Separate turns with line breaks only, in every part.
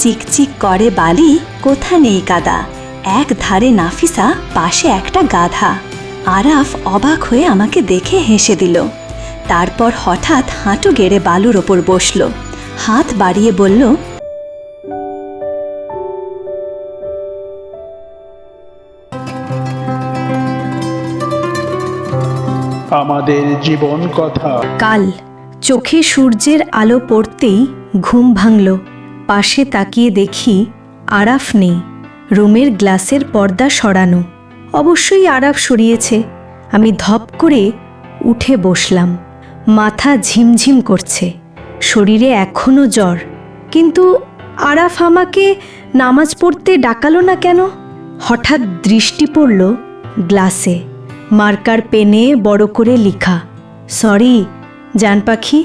চিকচিক করে বালি কোথা নেই কাদা এক ধারে নাফিসা পাশে একটা গাধা। আরাফ অবাক হয়ে আমাকে দেখে হেসে দিল। তারপর হঠাৎ হাঁটু গেড়ে বালুর ওপর বসল। হাত বাড়িয়ে বলল
আমাদের জীবন কথা।
কাল চোখে সূর্যের আলো পড়তেই ঘুম ভাঙল। পাশে তাকিয়ে দেখি আরাফ নেই। রুমের গ্লাসের পর্দা সরানো। অবশ্যই আরাফ সরিয়েছে। আমি ধপ করে উঠে বসলাম। মাথা ঝিমঝিম করছে। শরীরে এখনও জ্বর। কিন্তু আরাফ আমাকে নামাজ পড়তে ডাকালো না কেন? হঠাৎ দৃষ্টি পড়ল গ্লাসে। মার্কার পেনে বড় করে লিখা, সরি জান পাখি,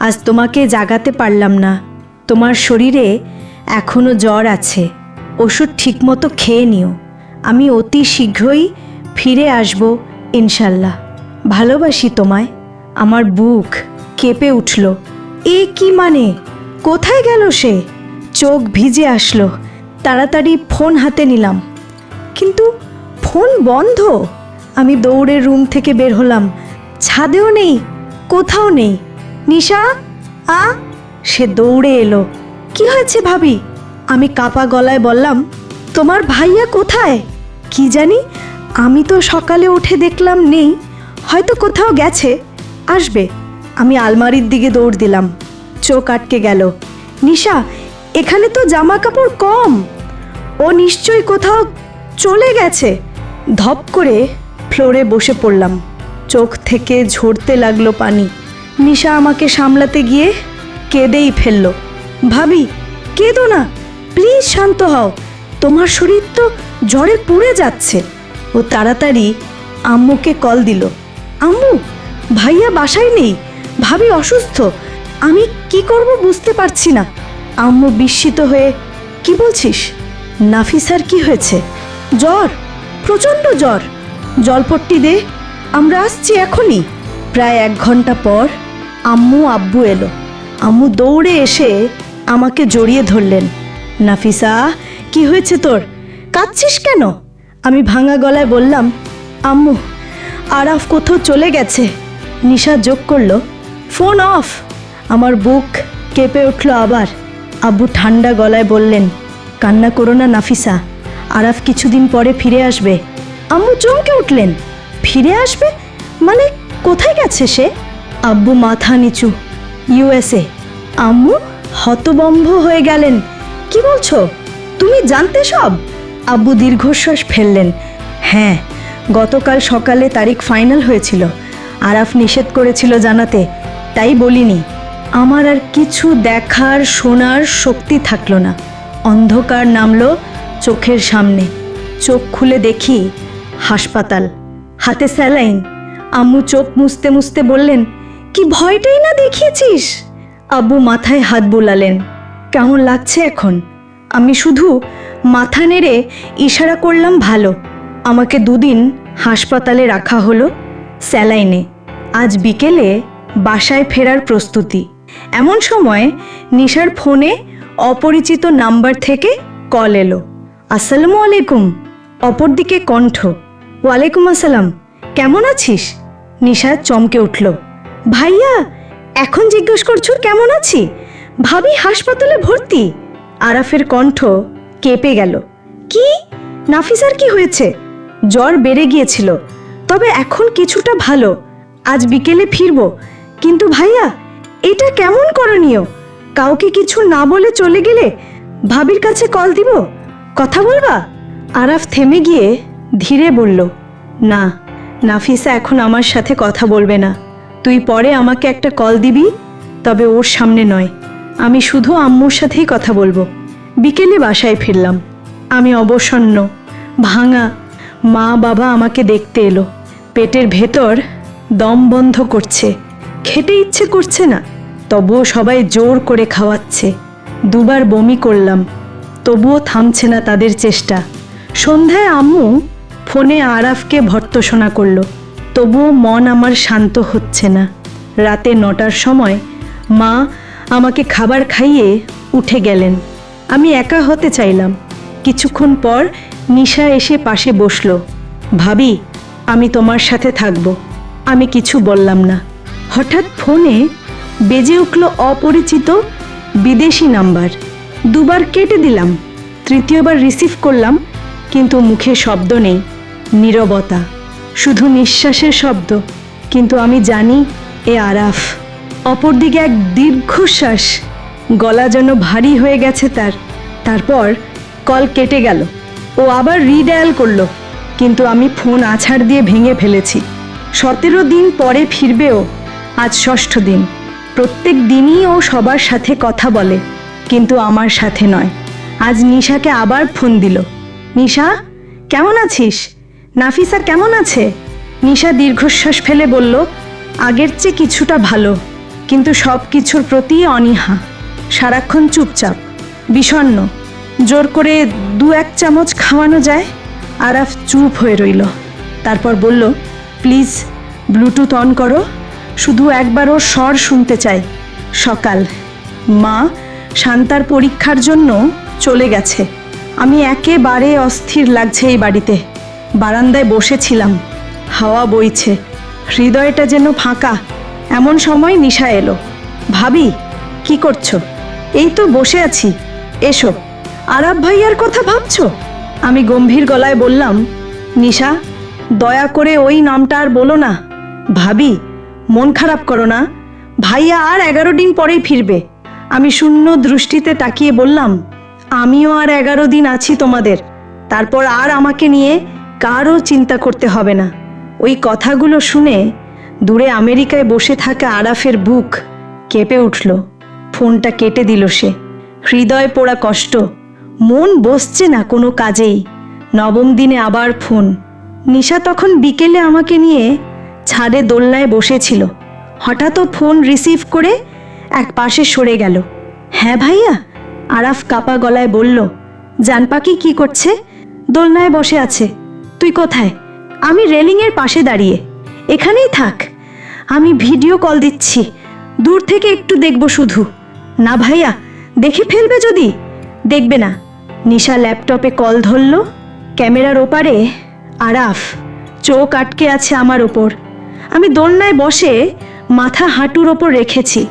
আজ তোমাকে জাগাতে পারলাম না। তোমার শরীরে এখনও জ্বর আছে। ওষুধ ঠিকমতো খেয়ে নিও। আমি অতি শীঘ্রই ফিরে আসব, ইনশাল্লাহ। ভালোবাসি তোমায়। আমার বুক কেঁপে উঠল। এ কি মানে? কোথায় গেল সে? চোখ ভিজে আসলো। তাড়াতাড়ি ফোন হাতে নিলাম। কিন্তু ফোন বন্ধ। আমি দৌড়ে রুম থেকে বের হলাম। ছাদেও নেই, কোথাও নেই। নিশা, আ? সে দৌড়ে এলো। কি হয়েছে ভাবি? আমি কাপা গলায় বললাম, তোমার ভাইয়া কোথায়? কি জানি? আমি তো সকালে উঠে দেখলাম নেই, হয়তো কোথাও গেছে। আসবে। আমি আলমারির দিকে দৌড় দিলাম। চোখ আটকে গেল। নিশা, এখানে তো জামা কাপড় কম। ও নিশ্চয়ই কোথাও চলে গেছে। ধপ করে ফ্লোরে বসে পড়লাম। চোখ থেকে ঝরতে লাগল পানি। নিশা আমাকে সামলাতে গিয়ে কেঁদেই ফেলল। ভাবি, কেঁদো না প্লিজ শান্ত হও। তোমার শরীর তো জ্বরে পুড়ে যাচ্ছে। ও তাড়াতাড়ি আম্মুকে কল দিল। আম্মু, ভাইয়া বাসায় নেই। ভাবি অসুস্থ। আমি কি করব বুঝতে পারছি না। আম্মু বিস্মিত হয়ে, কি বলছিস? নাফিসার কি হয়েছে? জ্বর, প্রচণ্ড জ্বর। জলপট্টি দে, আমরা আসছি এখনই। প্রায় এক ঘণ্টা পর আম্মু আব্বু এলো। আম্মু দৌড়ে এসে আমাকে জড়িয়ে ধরলেন। নাফিসা, কি হয়েছে তোর? কাঁদছিস কেন? আমি ভাঙা গলায় বললাম, আম্মু, আরাফ কোথাও চলে গেছে। নিশা যোগ করল, ফোন অফ। আমার বুক কেঁপে উঠল আবার। আব্বু ঠান্ডা গলায় বললেন, কান্না করো না নাফিসা, আরাফ কিছুদিন পরে ফিরে আসবে। আম্মু চমকে উঠলেন, ফিরে আসবে? মানে কোথায় গেছে সে? আব্বু মাথা নিচু ইউএসএ। আম্মু, হতবম্ব হয়ে গেলেন। কি বলছো? তুমি জানতে সব? আব্বু দীর্ঘশ্বাস ফেললেন। হ্যাঁ গতকাল সকালে তারিখ ফাইনাল হয়েছিল। আরাফ নিষেধ করেছিল জানাতে। তাই বলিনি। আমার আর কিছু দেখার, শোনার শক্তি থাকল না। অন্ধকার নামলো চোখের সামনে। চোখ খুলে দেখি হাসপাতাল। হাতে স্যালাইন। আম্মু চোখ মুছতে মুছতে বললেন কি ভয়টাই না দেখিয়েছিস? আব্বু মাথায় হাত বোলালেন। কেমন লাগছে এখন? আমি শুধু মাথা নেড়ে ইশারা করলাম ভালো। আমাকে দুদিন হাসপাতালে রাখা হলো স্যালাইনে। আজ বিকেলে বাসায় ফেরার প্রস্তুতি। এমন সময় নিশার ফোনে অপরিচিত নাম্বার থেকে কল এলো। আসসালামু আলাইকুম। অপরদিকে কণ্ঠ। ওয়ালাইকুম আসসালাম। কেমন আছিস? নিশা চমকে উঠল। ভাইয়া, এখন জিজ্ঞেস করছ কেমন আছি? ভাবি হাসপাতালে ভর্তি। আরাফের কণ্ঠ কেঁপে গেল। কি? নাফিসার কি হয়েছে? জ্বর বেড়ে গিয়েছিল। তবে এখন কিছুটা ভালো। আজ বিকেলে ফিরবো। কিন্তু ভাইয়া, এটা কেমন করণীয়? কাউকে কিছু না বলে চলে গেলে ভাবির কাছে কল দিব? কথা বলবা? আরাফ থেমে গিয়ে ধীরে বলল, না, নাফিসা এখন আমার সাথে কথা বলবে না। তুই পরে আমাকে একটা কল দিবি, তবে ওর সামনে নয়। আমি শুধু আম্মুর সাথেই কথা বলব। বিকেলে বাসায় ফিরলাম। আমি অবসন্ন, ভাঙা, মা, বাবা আমাকে দেখতে এলো। পেটের ভেতর দম বন্ধ করছে। খেতে ইচ্ছে করছে না, তবুও সবাই জোর করে খাওয়াচ্ছে। দুবার বমি করলাম, তবুও থামছে না তাদের চেষ্টা। সন্ধ্যায় আম্মু ফোনে আরাফকে ভর্তসনা করল। তবুও মন আমার শান্ত হচ্ছে না। রাতে নটার সময় মা আমাকে খাবার খাইয়ে উঠে গেলেন। আমি একা হতে চাইলাম। কিছুক্ষণ পর নিশা এসে পাশে বসল। ভাবি, আমি তোমার সাথে থাকব। আমি কিছু বললাম না। হঠাৎ ফোনে বেজে উঠল অপরিচিত বিদেশি নাম্বার। দুবার কেটে দিলাম। তৃতীয়বার রিসিভ করলাম, কিন্তু মুখে শব্দ নেই, নীরবতা। শুধু নিঃশ্বাসের শব্দ, কিন্তু আমি জানি এ আরাফ। অপরদিকে এক দীর্ঘশ্বাস, গলা যেন ভারী হয়ে গেছে তার। তারপর কল কেটে গেল। ও আবার রিডায়াল করল, কিন্তু আমি ফোন আছাড় দিয়ে ভেঙে ফেলেছি। সতেরো দিন পরে ফিরবেও, আজ ষষ্ঠ দিন। প্রত্যেক দিনই ও সবার সাথে কথা বলে, কিন্তু আমার সাথে নয়। আজ নিশাকে আবার ফোন দিল। নিশা, কেমন আছিস? নাফিসা কেমন আছে? নিশা দীর্ঘশ্বাস ফেলে বলল, আগের চেয়ে কিছুটা ভালো, কিন্তু সব কিছুর প্রতি অনীহা। সারাক্ষণ চুপচাপ, বিষণ্ণ, জোর করে দু এক চামচ খাওয়ানো যায়? আরাফ চুপ হয়ে রইল। তারপর বলল, প্লিজ, ব্লুটুথ অন করো। শুধু একবার ওর স্বর শুনতে চাই। সকাল। মা শান্তার পরীক্ষার জন্য চলে গেছে। আমি একেবারে অস্থির লাগছে এই বাড়িতে। বারান্দায় বসেছিলাম। হাওয়া বইছে। হৃদয়টা যেন ফাঁকা। এমন সময় নিশা এলো। ভাবি, কি করছ? এই তো বসে আছি। এসো। আরাব ভাইয়ার কথা ভাবছ? আমি গম্ভীর গলায় বললাম, নিশা, দয়া করে ওই নামটা আর বলো না। ভাবি, মন খারাপ করো না। ভাইয়া আর এগারো দিন পরেই ফিরবে। আমি শূন্য দৃষ্টিতে তাকিয়ে বললাম, আমিও আর এগারো দিন আছি তোমাদের। তারপর আর আমাকে নিয়ে কারও চিন্তা করতে হবে না। ওই কথাগুলো শুনে দূরে আমেরিকায় বসে থাকা আরাফের বুক কেঁপে উঠল। ফোনটা কেটে দিল সে। হৃদয় পোড়া কষ্ট। মন বসছে না কোনো কাজেই। নবম দিনে আবার ফোন। নিশা তখন বিকেলে আমাকে নিয়ে ছাদে দোলনায় বসেছিল। হঠাৎ ফোন রিসিভ করে এক পাশে সরে গেল। হ্যাঁ ভাইয়া? আরাফ কাপা গলায় বলল। জানপাকি কি করছে? দোলনায় বসে আছে। তুই কোথায়? আমি রেলিংয়ের পাশে দাঁড়িয়ে। এখানেই থাক। আমি ভিডিও কল দিচ্ছি। দূর থেকে একটু দেখব শুধু। না ভাইয়া, দেখে ফেলবে যদি? দেখবে না। নিশা ল্যাপটপে কল ধরল। ক্যামেরার ওপারে আরাফ, চোখ আটকে আছে আমার ওপর। আমি দোলনায় বসে মাথা হাঁটুর ওপর রেখেছি।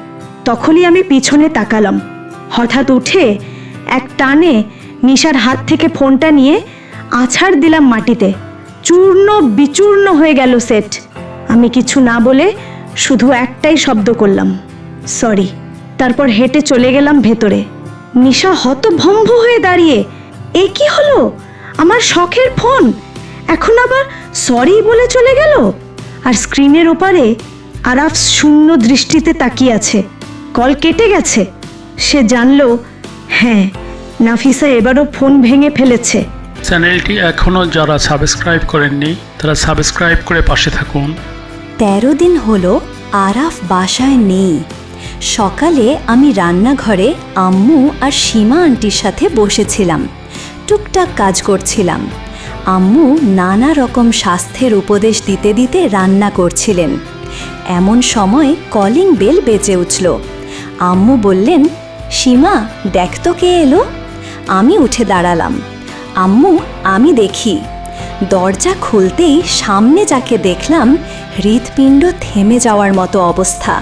তখনই আমি পিছনে তাকালাম। হঠাৎ উঠে এক টানে নিশার হাত থেকে ফোনটা নিয়ে আছাড় দিলাম মাটিতে। চূর্ণ বিচূর্ণ হয়ে গেল সেট। আমি কিছু না বলে শুধু একটাই শব্দ করলাম, সরি। তারপর হেঁটে চলে গেলাম ভেতরে। নিশা হতভম্ব হয়ে দাঁড়িয়ে, এ কি হলো? আমার শখের ফোন। এখন আবার সরি বলে চলে গেল? আর স্ক্রিনের ওপারে আরাফ শূন্য দৃষ্টিতে তাকিয়ে আছে। কল কেটে গেছে। সে জানলো হ্যাঁ নাফিসা এবারও ফোন ভেঙে ফেলেছে।
চ্যানেলটি এখনও যারা সাবস্ক্রাইব করেননি, তারা সাবস্ক্রাইব করে পাশে থাকুন।
তেরো দিন হলো আরাফ বাসায় নেই। সকালে আমি রান্নাঘরে আম্মু আর সীমা আন্টির সাথে বসেছিলাম। টুকটাক কাজ করছিলাম। আম্মু নানা রকম স্বাস্থ্যের উপদেশ দিতে দিতে রান্না করছিলেন। এমন সময় কলিং বেল বেজে উঠল। আম্মু বললেন, সীমা, দেখ তো কে এলো। আমি উঠে দাঁড়ালাম। আম্মু, আমি দেখি। দরজা খুলতেই সামনে যাকে দেখলাম, হৃৎপিণ্ড থেমে যাওয়ার মতো অবস্থা।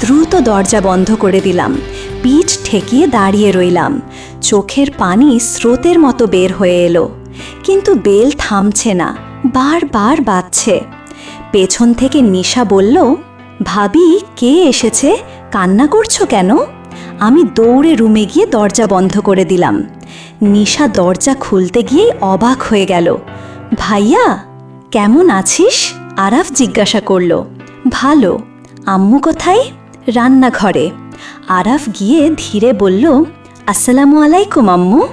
দ্রুত দরজা বন্ধ করে দিলাম। পিঠ ঠেকিয়ে দাঁড়িয়ে রইলাম। চোখের পানি স্রোতের মতো বের হয়ে এলো। কিন্তু বেল থামছে না বারবার বাজছে। পেছন থেকে নিশা বলল, ভাবি, কে এসেছে? কান্না করছ কেন? আমি দৌড়ে রুমে গিয়ে দরজা বন্ধ করে দিলাম। নিশা দরজা খুলতে গিয়েই অবাক হয়ে গেল। ভাইয়া, কেমন আছিস? আরাফ জিজ্ঞাসা করল। ভালো। আম্মু কোথায়? রান্নাঘরে। আরাফ গিয়ে ধীরে বলল, আসসালামু আলাইকুম, আম্মু।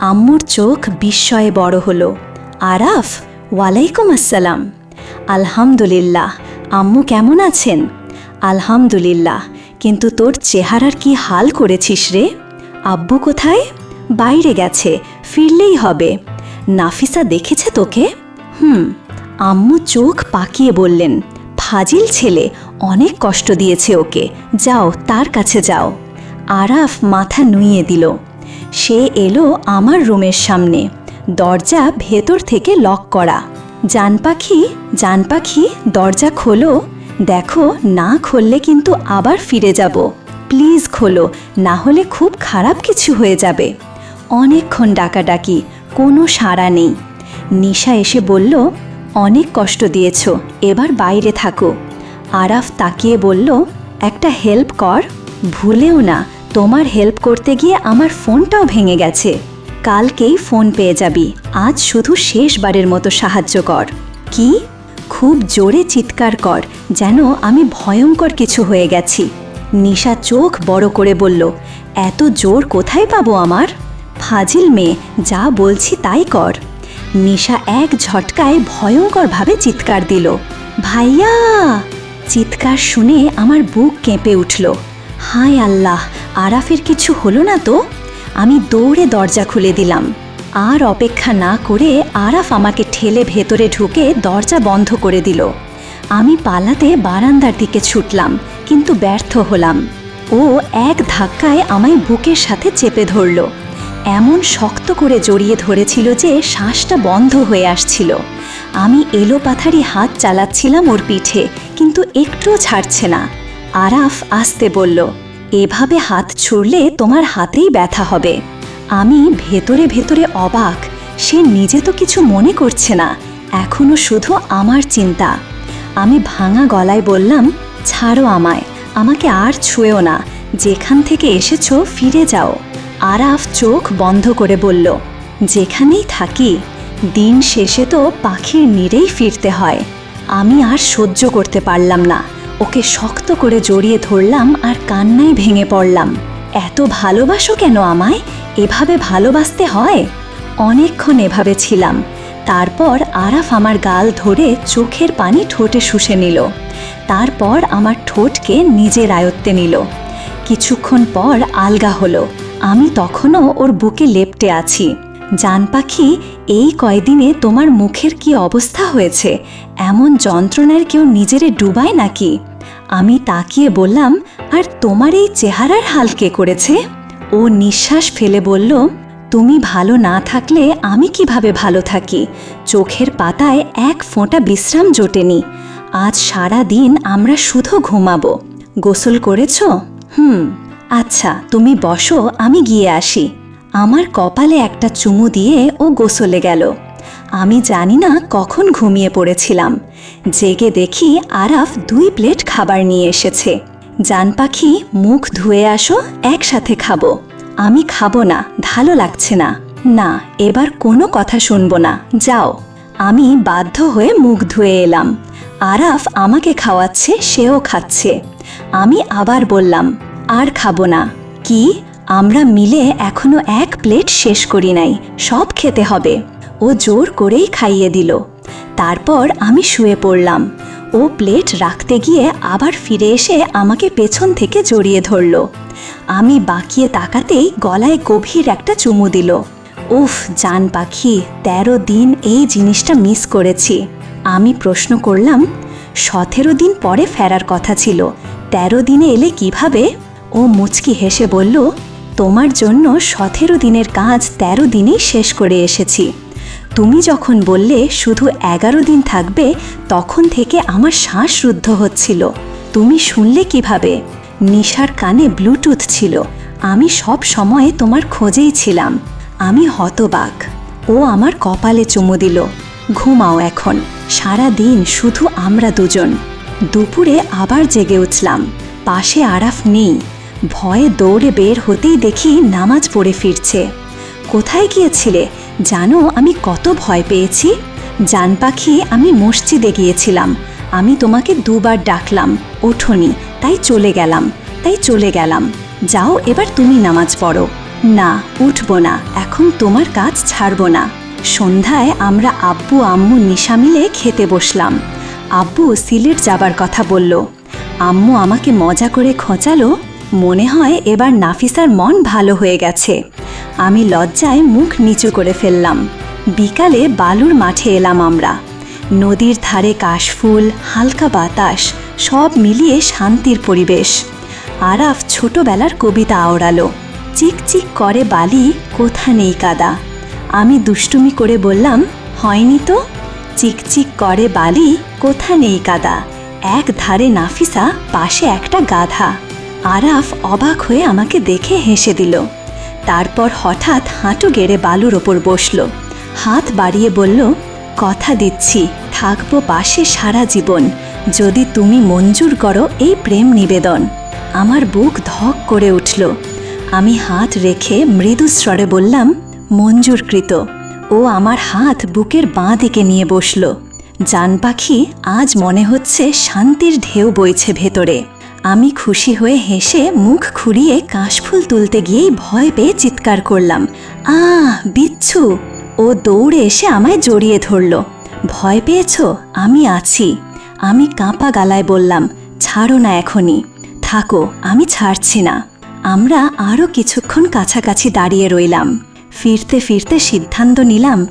আম্মুর চোখ বিস্ময়ে বড় হলো। আরাফ, ওয়ালাইকুম আসসালাম। আলহামদুলিল্লাহ। আম্মু কেমন আছেন? আলহামদুলিল্লাহ। কিন্তু তোর চেহারার কি হাল করেছিস রে? আব্বু কোথায়? বাইরে গেছে, ফিরলেই হবে। নাফিসা দেখেছে তোকে? হুম, আম্মু চোখ পাকিয়ে বললেন, ফাজিল ছেলে, অনেক কষ্ট দিয়েছে ওকে। যাও, তার কাছে যাও। আরাফ মাথা নুইয়ে দিল। সে এলো আমার রুমের সামনে। দরজা ভেতর থেকে লক করা। জান পাখি জান পাখি, দরজা খোলো। দেখো, না খুললে কিন্তু আবার ফিরে যাব। প্লিজ খোলো, না হলে খুব খারাপ কিছু হয়ে যাবে। অনেকক্ষণ ডাকাডাকি, কোনো সাড়া নেই। নিশা এসে বলল, অনেক কষ্ট দিয়েছ, এবার বাইরে থাকো। আরাফ তাকিয়ে বলল, একটা হেল্প কর, ভুলেও না, তোমার হেল্প করতে গিয়ে আমার ফোনটাও ভেঙে গেছে। কালকেই ফোন পেয়ে যাবি, আজ শুধু শেষবারের মতো সাহায্য কর। কি? খুব জোরে চিৎকার কর, যেন আমি ভয়ঙ্কর কিছু হয়ে গেছি। নিশা চোখ বড় করে বলল, এত জোর কোথায় পাবো আমার? ফাজিল মেয়ে, যা বলছি তাই কর। নিশা এক ঝটকায় ভয়ঙ্করভাবে চিৎকার দিল। ভাইয়া! চিৎকার শুনে আমার বুক কেঁপে উঠল। হায় আল্লাহ, আরাফের কিছু হলো না তো? আমি দৌড়ে দরজা খুলে দিলাম। আর অপেক্ষা না করে আরাফ আমাকে ঠেলে ভেতরে ঢুকে দরজা বন্ধ করে দিল। আমি পালাতে বারান্দার দিকে ছুটলাম, কিন্তু ব্যর্থ হলাম। ও এক ধাক্কায় আমায় বুকের সাথে চেপে ধরল। এমন শক্ত করে জড়িয়ে ধরেছিল যে শ্বাসটা বন্ধ হয়ে আসছিল। আমি এলো পাথারি হাত চালাচ্ছিলাম ওর পিঠে, কিন্তু একটুও ছাড়ছে না। আরাফ আসতে বলল, এভাবে হাত ছুড়লে তোমার হাতেই ব্যথা হবে। আমি ভেতরে ভেতরে অবাক, সে নিজে তো কিছু মনে করছে না, এখনও শুধু আমার চিন্তা। আমি ভাঙা গলায় বললাম, ছাড়ো আমায়, আমাকে আর ছুঁয়েও না, যেখান থেকে এসেছ ফিরে যাও। আরাফ চোখ বন্ধ করে বলল, যেখানেই থাকি, দিন শেষে তো পাখির নিরেই ফিরতে হয়। আমি আর সহ্য করতে পারলাম না। ওকে শক্ত করে জড়িয়ে ধরলাম আর কান্নায় ভেঙে পড়লাম। এত ভালোবাসো কেন আমায়? এভাবে ভালোবাসতে হয়? অনেকক্ষণ এভাবে ছিলাম। তারপর আরাফ আমার গাল ধরে চোখের পানি ঠোঁটে শুষে নিল। তারপর আমার ঠোঁটকে নিজের আয়ত্তে নিল। কিছুক্ষণ পর আলগা হলো। আমি তখনও ওর বুকে লেপটে আছি। জান পাখি, এই কয়দিনে তোমার মুখের কি অবস্থা হয়েছে? এমন যন্ত্রণার কেউ নিজেরে ডুবায় নাকি? আমি তাকিয়ে বললাম, আর তোমার এই চেহারার হাল কে করেছে? ও নিঃশ্বাস ফেলে বলল, তুমি ভালো না থাকলে আমি কীভাবে ভালো থাকি? চোখের পাতায় এক ফোঁটা বিশ্রাম জোটেনি। আজ সারা দিন আমরা শুধু ঘুমাবো। গোসল করেছ? হুম। আচ্ছা তুমি বসো, আমি গিয়ে আসি। আমার কপালে একটা চুমু দিয়ে ও গোসলে গেল। আমি জানি না কখন ঘুমিয়ে পড়েছিলাম। জেগে দেখি আরাফ দুই প্লেট খাবার নিয়ে এসেছে। জান পাখি, মুখ ধুয়ে আসো, একসাথে খাব। আমি খাব না, ভালো লাগছে না। না, এবার কোনো কথা শুনব না, যাও। আমি বাধ্য হয়ে মুখ ধুয়ে এলাম। আরাফ আমাকে খাওয়াচ্ছে, সেও খাচ্ছে। আমি আবার বললাম আর খাব না। কি? আমরা মিলে এখনও এক প্লেট শেষ করি নাই। সব খেতে হবে। ও জোর করেই খাইয়ে দিল। তারপর আমি শুয়ে পড়লাম। ও প্লেট রাখতে গিয়ে আবার ফিরে এসে আমাকে পেছন থেকে জড়িয়ে ধরল। আমি বাকিয়ে তাকাতেই গলায় গভীর একটা চুমু দিল। উফ, জান পাখি, তেরো দিন এই জিনিসটা মিস করেছি। আমি প্রশ্ন করলাম, সতেরো দিন পরে ফেরার কথা ছিল। তেরো দিনে এলে কীভাবে? ও মুচকি হেসে বলল, তোমার জন্য সতেরো দিনের কাজ তেরো দিনেই শেষ করে এসেছি। তুমি যখন বললে শুধু এগারো দিন থাকবে, তখন থেকে আমার শ্বাস রুদ্ধ হচ্ছিল। তুমি শুনলে কীভাবে? নিশার কানে ব্লুটুথ ছিল। আমি সব সময় তোমার খোঁজেই ছিলাম। আমি হতবাক। ও আমার কপালে চুমু দিল। ঘুমাও এখন। সারা দিন শুধু আমরা দুজন। দুপুরে আবার জেগে উঠলাম। পাশে আরাফ নেই। ভয়ে দৌড়ে বের হতেই দেখি নামাজ পড়ে ফিরছে। কোথায় গিয়েছিলে? জানো আমি কত ভয় পেয়েছি? জান পাখি, আমি মসজিদে গিয়েছিলাম। আমি তোমাকে দুবার ডাকলাম, ওঠনি, তাই চলে গেলাম, তাই চলে গেলাম। যাও, এবার তুমি নামাজ পড়ো। না, উঠব না, এখন তোমার কাজ ছাড়ব না। সন্ধ্যায় আমরা আব্বু, আম্মু, নিশা মিলে খেতে বসলাম। আব্বু সিলেট যাবার কথা বলল। আম্মু আমাকে মজা করে খোঁচালো মনে হয় এবার নাফিসার মন ভালো হয়ে গেছে। আমি লজ্জায় মুখ নিচু করে ফেললাম। বিকালে বালুর মাঠে এলাম আমরা। নদীর ধারে কাশফুল, হালকা বাতাস, সব মিলিয়ে শান্তির পরিবেশ। আরাফ ছোটবেলার কবিতা আওড়ালো।
চিকচিক করে বালি, কোথা নেই কাদা। আমি দুষ্টুমি করে বললাম, হয়নি তো? চিকচিক করে বালি, কোথা নেই কাদা? এক ধারে নাফিসা, পাশে একটা গাধা। আরাফ অবাক হয়ে আমাকে দেখে হেসে দিল। তারপর হঠাৎ হাঁটু গেড়ে বালুর ওপর বসল। হাত বাড়িয়ে বলল, কথা দিচ্ছি, থাকব পাশে সারা জীবন। যদি তুমি মঞ্জুর করো এই প্রেম নিবেদন। আমার বুক ধক করে উঠল। আমি হাত রেখে মৃদু স্বরে বললাম, মঞ্জুরকৃত। ও আমার হাত বুকের বাঁ দিকে নিয়ে বসল। জান পাখি, আজ মনে হচ্ছে শান্তির ঢেউ বইছে ভেতরে। আমি খুশি হয়ে হেসে মুখ খুঁড়িয়ে কাশফুল তুলতে গিয়েই ভয় পেয়ে চিৎকার করলাম। আহ, বিচ্ছু! ও দৌড়ে এসে আমায় জড়িয়ে ধরল। ভয় পেয়েছ? আমি আছি। আমি কাঁপা গালায় বললাম, ছাড়ো না এখনই। থাকো, আমি ছাড়ছি না। আমরা আরও কিছুক্ষণ কাছাকাছি দাঁড়িয়ে রইলাম। ফিরতে ফিরতে সিদ্ধান্ত নিলাম,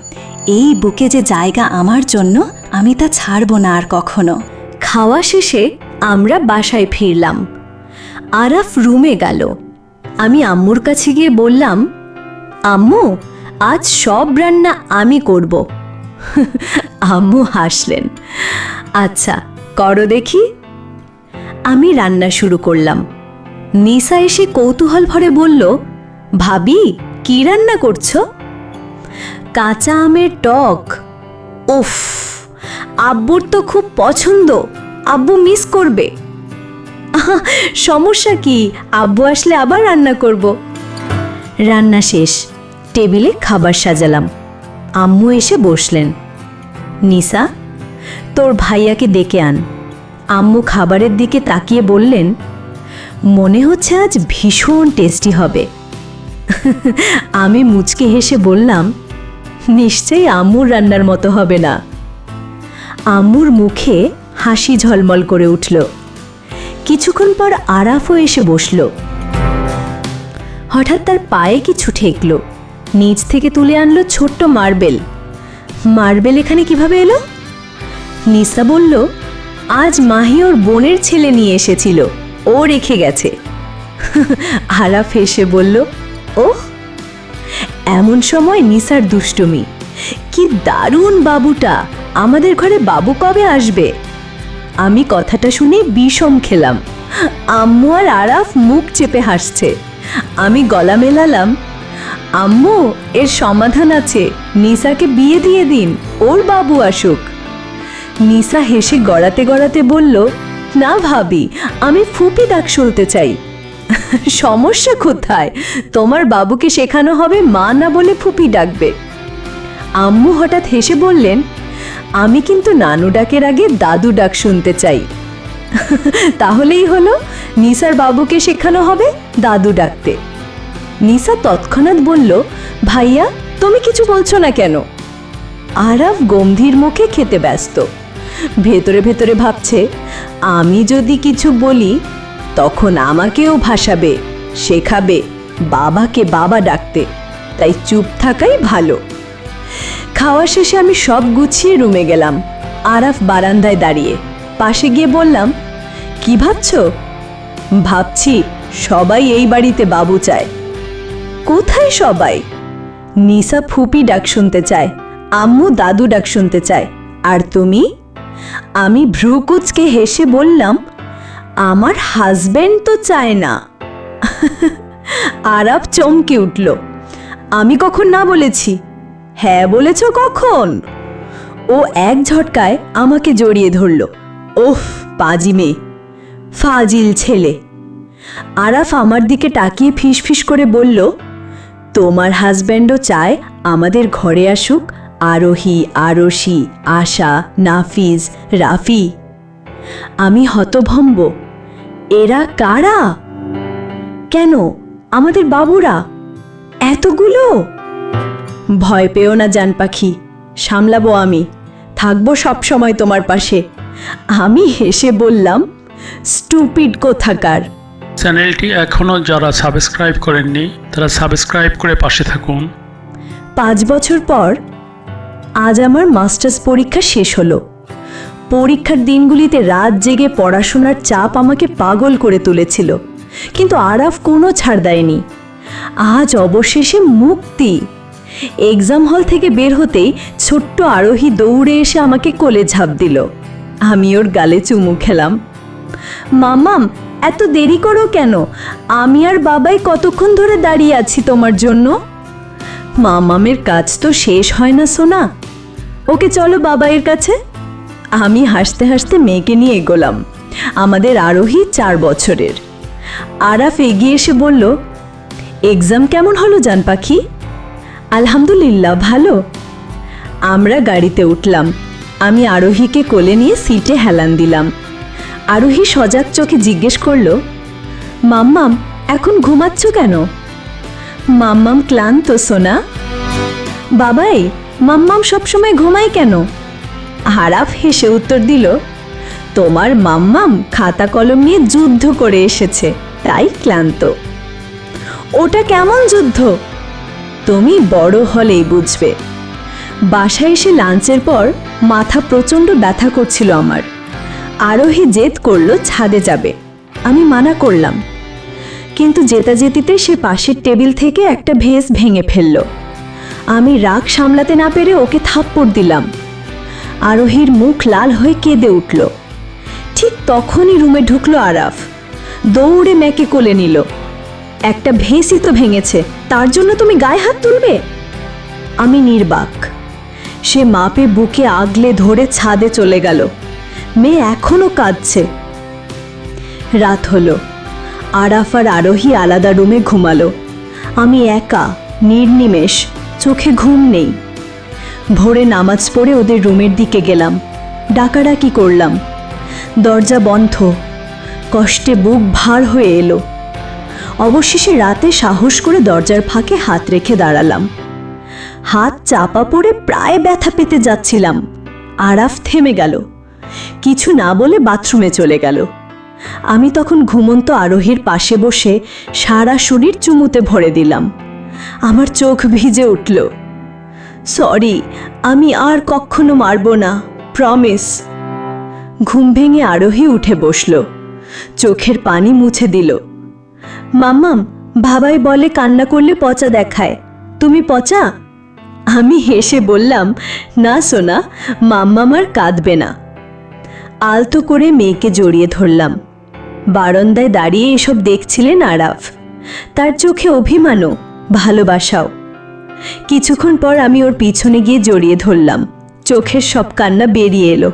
এই বুকে যে জায়গা আমার জন্য, আমি তা ছাড়ব না আর কখনো।
খাওয়া শেষে আমরা বাসায় ফিরলাম। আরাফ রুমে গেল। আমি আম্মুর কাছে গিয়ে বললাম, আম্মু, আজ সব রান্না আমি করব। আম্মু হাসলেন। আচ্ছা করো দেখি। আমি রান্না শুরু করলাম। নিসা এসে কৌতূহল ভরে বলল, ভাবি, কি রান্না করছ? কাঁচা আমের টক। উফ, আব্বুর তো খুব পছন্দ। আব্বু মিস করবে। সমস্যা কি? আব্বু আসলে আবার রান্না করব। রান্না শেষ, টেবিলে খাবার সাজালাম। আম্মু এসে বসলেন। নিসা, তোর ভাইয়াকে ডেকে আন। আম্মু খাবারের দিকে তাকিয়ে বললেন, মনে হচ্ছে আজ ভীষণ টেস্টি হবে। আমি মুচকে হেসে বললাম, নিশ্চয়ই আম্মুর রান্নার মতো হবে না। আম্মুর মুখে হাসি ঝলমল করে উঠল। কিছুক্ষণ পর আরাফও এসে বসল। হঠাৎ তার পায়ে কিছু ঠেকল। নিচ থেকে তুলে আনলো ছোট্ট মার্বেল। মার্বেল এখানে কীভাবে এলো? নিসা বলল, আজ মাহি ওর বোনের ছেলে নিয়ে এসেছিল। ও রেখে গেছে। আরাফ হেসে বলল ও এমন সময় নিসার দুষ্টুমি, কি দারুণ বাবুটা! আমাদের ঘরে বাবু কবে আসবে? আমি কথাটা শুনে বিষম খেলাম। আম্মু আর আরাফ মুখ চেপে হাসছে। আমি গলা মেলালাম, আম্মু, এর সমাধান আছে। নিসাকে বিয়ে দিয়ে দিন, ওর বাবু আসুক। নিসা হেসে গড়াতে গড়াতে বলল, না ভাবি, আমি ফুপি ডাক শুনতে চাই। সমস্যা কোথায়? তোমার বাবুকে শেখানো হবে মা না বলে ফুপি ডাকবে? আম্মু হঠাৎ হেসে বললেন আমি কিন্তু নানু ডাকের আগে দাদু ডাক শুনতে চাই। তাহলেই হলো, নিসার বাবুকে শেখানো হবে দাদু ডাকতে। নিসা তৎক্ষণাৎ বলল, ভাইয়া, তুমি কিছু বলছো না কেন? আরাফ গম্ভীর মুখে খেতে ব্যস্ত। ভেতরে ভেতরে ভাবছে, আমি যদি কিছু বলি, তখন আমাকেও ভাসাবে, শেখাবে, বাবাকে বাবা ডাকতে। তাই চুপ থাকাই ভালো। খাওয়া শেষে আমি সব গুছিয়ে রুমে গেলাম। আরাফ বারান্দায় দাঁড়িয়ে। পাশে গিয়ে বললাম, কি ভাবছ? ভাবছি সবাই এই বাড়িতে বাবু চায়। কোথায় সবাই? নিসা ফুপি ডাক শুনতে চায়, আম্মু দাদু ডাক শুনতে চায়, আর তুমি? আমি ভ্রুকুচকে হেসে বললাম, আমার হাজবেন্ড তো চায় না। আরাব চমকে উঠল, আমি কখন না বলেছি? হ্যাঁ বলেছ কখন? ও এক ঝটকায় আমাকে জড়িয়ে ধরল। ওফ পাজি মেয়ে, ফাজিল ছেলে। আরাফ আমার দিকে তাকিয়ে ফিসফিস করে বলল, তোমার হাজব্যান্ডও চায় আমাদের ঘরে আসুক, আরোহী, আরশি, আশা নাফিজ রাফি। আমি হতভম্ব। এরা কারা? কেন? আমাদের বাবুরা? এতগুলো? ভয় পেও না জান পাখি সামলাবো আমি থাকব সব সময় তোমার পাশে। আমি হেসে বললাম স্টুপিড কোথাকার?
চ্যানেলটি এখনও যারা সাবস্ক্রাইব করেননি তারা সাবস্ক্রাইব করে পাশে থাকুন।
পাঁচ বছর পর আজ আমার মাস্টার্স পরীক্ষা শেষ হলো। পরীক্ষার দিনগুলিতে রাত জেগে পড়াশোনার চাপ আমাকে পাগল করে তুলেছিল কিন্তু আরাফ কোনো ছাড় দেয়নি। আজ অবশেষে মুক্তি। এক্সাম হল থেকে বের হতেই ছোট্ট আরোহী দৌড়ে এসে আমাকে কোলে ঝাঁপ দিল। আমি ওর গালে চুমু খেলাম। মামাম, এত দেরি করো কেন? আমি আর বাবাই কতক্ষণ ধরে দাঁড়িয়ে আছি তোমার জন্য? মামামের কাজ তো শেষ হয় না, সোনা। ওকে চলো বাবাইয়ের কাছে। আমি হাসতে হাসতে মেয়েকে নিয়ে এগোলাম। আমাদের আরোহী চার বছরের। আরাফ এগিয়ে এসে বলল এক্সাম কেমন হলো জান পাখি? আলহামদুলিল্লাহ, ভালো। আমরা গাড়িতে উঠলাম। আমি আরোহীকে কোলে নিয়ে সিটে হেলান দিলাম। আরোহী সজাগ চোখে জিজ্ঞেস করল, মাম্মাম, এখন ঘুমাচ্ছ কেন? মাম্মাম ক্লান্ত, সোনা। বাবাই, মাম্মাম সবসময় ঘুমায় কেন? হারাফ হেসে উত্তর দিল, তোমার মাম্মাম খাতা কলম নিয়ে যুদ্ধ করে এসেছে, তাই ক্লান্ত। ওটা কেমন যুদ্ধ? তুমি বড় হলেই বুঝবে। বাসায় এসে লাঞ্চের পর মাথা প্রচণ্ড ব্যথা করছিল আমার। আরোহী জেদ করল ছাদে যাবে। আমি মানা করলাম। কিন্তু জেতাজেতিতে সে পাশের টেবিল থেকে একটা ভেস ভেঙে ফেলল। আমি রাগ সামলাতে না পেরে ওকে থাপ্পড় দিলাম। আরোহীর মুখ লাল হয়ে কেঁদে উঠল। ঠিক তখনই রুমে ঢুকলো আরাফ। দৌড়ে মেকে কোলে নিল। একটা ভেসই তো ভেঙেছে। তার জন্য তুমি গায়ে হাত তুলবে? আমি নির্বাক। সে মাপে বুকে আগলে ধরে ছাদে চলে গেল। মেয়ে এখনও কাঁদছে। রাত হলো। আরাফ আর আরোহী আলাদা রুমে ঘুমালো। আমি একা, নির্নিমেষ, চোখে ঘুম নেই। ভোরে নামাজ পড়ে ওদের রুমের দিকে গেলাম। ডাকাডাকি করলাম। দরজা বন্ধ। কষ্টে বুক ভার হয়ে এলো। অবশেষে রাতে সাহস করে দরজার ফাঁকে হাত রেখে দাঁড়ালাম। হাত চাপা পড়ে প্রায় ব্যথা পেতে যাচ্ছিলাম। আরাফ থেমে গেল। কিছু না বলে বাথরুমে চলে গেল। আমি তখন ঘুমন্ত আরোহীর পাশে বসে সারা শরীর চুমুতে ভরে দিলাম। আমার চোখ ভিজে উঠল। সরি, আমি আর কখনো মারব না, প্রমিস। ঘুম ভেঙে আরোহী উঠে বসল। চোখের পানি মুছে দিল। মাম্মাম, ভাবাই বলে কান্না করলে পচা দেখায়। তুমি পচা? আমি হেসে বললাম, না সোনা, মাম্মাম কাঁদবে না। আলতো করে মেয়েকে জড়িয়ে ধরলাম। বারান্দায় দাঁড়িয়ে এসব দেখছিলেন আরাফ। তার চোখে অভিমানও, ভালোবাসাও। কিছুক্ষণ পর আমি ওর পিছনে গিয়ে জড়িয়ে ধরলাম। চোখের সব কান্না বেরিয়ে এলো।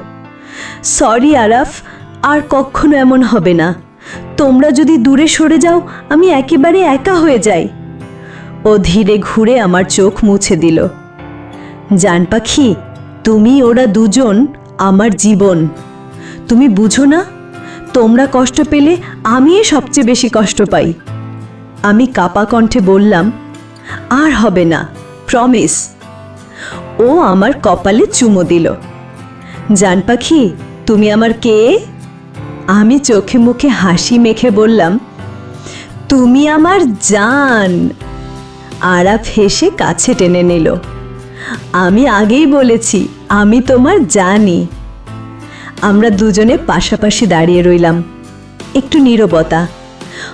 সরি আরাফ, আর কখনো এমন হবে না। তোমরা যদি দূরে সরে যাও, আমি একেবারে একা হয়ে যাই। ও ধীরে ঘুরে আমার চোখ মুছে দিল। জান পাখি, তুমি ওরা দুজন আমার জীবন। তুমি বুঝো না, তোমরা কষ্ট পেলে আমি সবচেয়ে বেশি কষ্ট পাই। আমি কাপা কণ্ঠে বললাম, আর হবে না প্রমিস ও আমার কপালে চুমো দিল। জান পাখি, তুমি আমার কে? আমি চোখে মুখে হাসি মেখে বললাম, তুমি আমার জান। আরাফ হেসে কাছে টেনে নিল, আমি আগেই বলেছি, আমি তোমার জানি। আমরা দুজনে পাশাপাশি দাঁড়িয়ে রইলাম, একটু নীরবতা।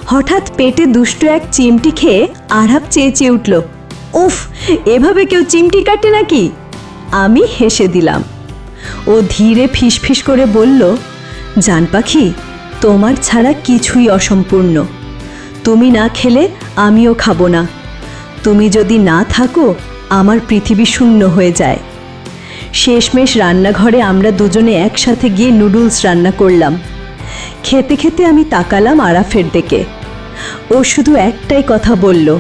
হঠাৎ পেটে দুষ্ট এক চিমটি খেয়ে আরাপ চেঁচিয়ে উঠল, উফ, এভাবে কেউ চিমটি কাটে নাকি? আমি হেসে দিলাম। ও ধীরে ফিসফিস করে বলল জান পাখি, তোমার ছাড়া কিছুই অসম্পূর্ণ। তুমি না খেলে আমিও খাব না। তুমি যদি না থাকো, আমার পৃথিবী শূন্য হয়ে যায়। শেষমেশ রান্নাঘরে আমরা দুজনে একসাথে গিয়ে নুডলস রান্না করলাম। খেতে খেতে আমি তাকালাম আরাফের দিকে। ও শুধু একটাই কথা বলল,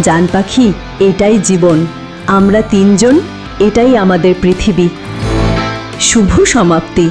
জান পাখি, এটাই জীবন। আমরা তিনজন, এটাই আমাদের পৃথিবী। শুভ সমাপ্তি।